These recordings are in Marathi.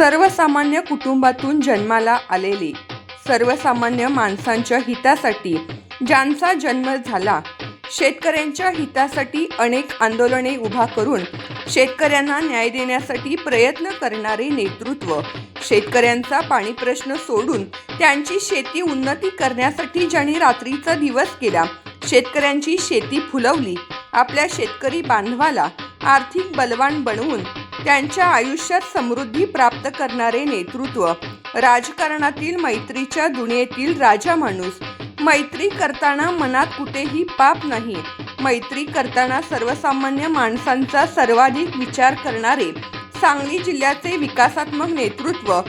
सर्वसामान्य कुटुंबातून जन्माला आलेले. सर्वसामान्य माणसांच्या हितासाठी ज्यांचा जन्म झाला शेतकऱ्यांच्या हितासाठी अनेक आंदोलने उभा करून शेतकऱ्यांना न्याय देण्यासाठी प्रयत्न करणारे नेतृत्व शेतकऱ्यांचा पाणी प्रश्न सोडून त्यांची शेती उन्नती करण्यासाठी ज्यांनी रात्रीचा दिवस केला शेतकऱ्यांची शेती फुलवली आपल्या शेतकरी बांधवाला आर्थिक बलवान बनवून त्यांच्या आयुष्यात समृद्धी प्राप्त करणारे नेतृत्व. राजकारणातील मैत्रीच्या दुनियेतील राजा माणूस. मैत्री करताना मनात कुठेही पाप नाही. मैत्री करताना सर्वसामान्य माणसांचा सर्वाधिक विचार करणारे सांगली जिल्ह्याचे विकासात्मक नेतृत्व.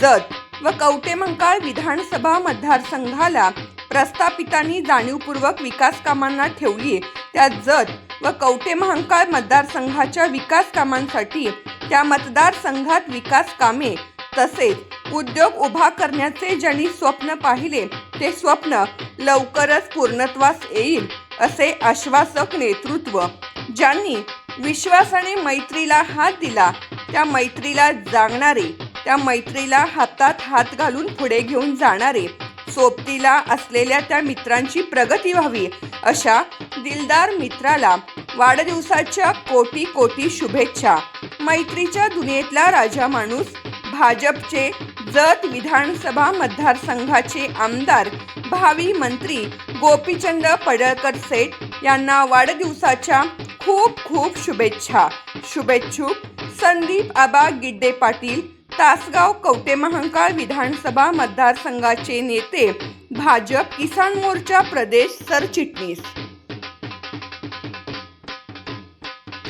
जत व कवटेमंकाळ विधानसभा मतदारसंघाला प्रस्थापितांनी जाणीवपूर्वक विकास कामांना ठेवली. त्या जत व कवटे महांकाळ मतदारसंघाच्या विकास कामांसाठी त्या मतदारसंघात विकास कामे तसेच उद्योग उभा करण्याचे ज्यांनी स्वप्न पाहिले ते स्वप्न लवकरच पूर्णत्वास येईल असे आश्वासक नेतृत्व ज्यांनी विश्वासाने मैत्रीला हात दिला त्या मैत्रीला जागणारे त्या मैत्रीला हातात हात घालून पुढे घेऊन जाणारे सोबतीला असलेल्या त्या मित्रांची प्रगती व्हावी अशा दिलदार मित्राला वाढदिवसाच्या कोटी कोटी शुभेच्छा. मैत्रीच्या दुनियेतला राजा माणूस भाजपचे जत विधानसभा मतदारसंघाचे आमदार भावी मंत्री गोपीचंद पडळकर सेठ यांना वाढदिवसाच्या खूप खूप शुभेच्छा. शुभेच्छुक संदीप आबा गिड्डे पाटील तासगाव कवटे महांकाळ विधानसभा मतदारसंघाचे नेते भाजप किसान मोर्चा प्रदेश सरचिटणीस.